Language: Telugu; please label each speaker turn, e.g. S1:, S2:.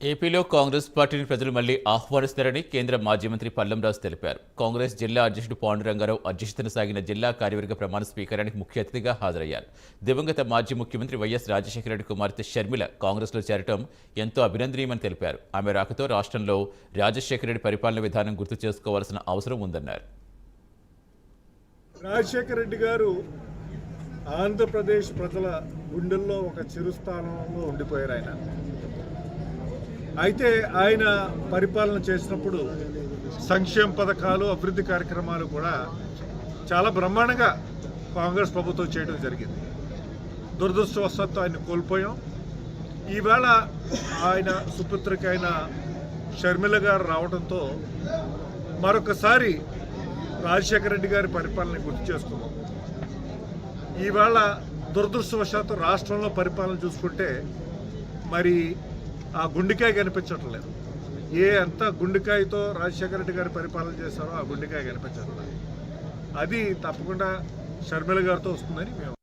S1: ఏపీలో కాంగ్రెస్ పార్టీని ప్రజలు మళ్ళీ ఆహ్వానిస్తారని కేంద్ర మాజీ మంత్రి పల్లంరాజు తెలిపారు. కాంగ్రెస్ జిల్లా అధ్యక్షుడు పాండురంగారావు అధ్యక్షతన సాగిన జిల్లా కార్యవర్గ ప్రమాణ స్వీకారానికి ముఖ్య అతిథిగా హాజరయ్యారు. దివంగత మాజీ ముఖ్యమంత్రి వైఎస్ రాజశేఖర రెడ్డి కుమార్తె షర్మిల కాంగ్రెస్లో చేరటం ఎంతో అభినందనీయమని తెలిపారు. ఆమె రాకతో రాష్ట్రంలో రాజశేఖర రెడ్డి పరిపాలన విధానం గుర్తు చేసుకోవాల్సిన అవసరం ఉందన్నారు.
S2: రాజశేఖర రెడ్డి గారు ఆంధ్రప్రదేశ్ ప్రజల గుండెల్లో ఒక చిరుస్థానంలో ఉండిపోయారు ఆయన. అయితే ఆయన పరిపాలన చేసినప్పుడు సంక్షేమ పథకాలు అభివృద్ధి కార్యక్రమాలు కూడా చాలా బ్రహ్మాండంగా కాంగ్రెస్ ప్రభుత్వం చేయడం జరిగింది. దురదృష్టవశాత్తు ఆయన కోల్పోయాం. ఈవేళ ఆయన సుపుత్రికైన షర్మిల గారు రావడంతో మరొకసారి రాజశేఖర రెడ్డి గారి పరిపాలన గుర్తు చేసుకున్నాం. ఈవేళ దురదృష్టవశాత్తు రాష్ట్రంలో పరిపాలన చూసుకుంటే మరి ఆ గుండెకాయ కనిపించటం లేదు. ఏ ఎంత గుండెకాయతో రాజశేఖర రెడ్డి గారి పరిపాలన చేశారో ఆ గుండెకాయ కనిపించట్లేదు అది తప్పకుండా షర్మిల గారితో వస్తుందని మేము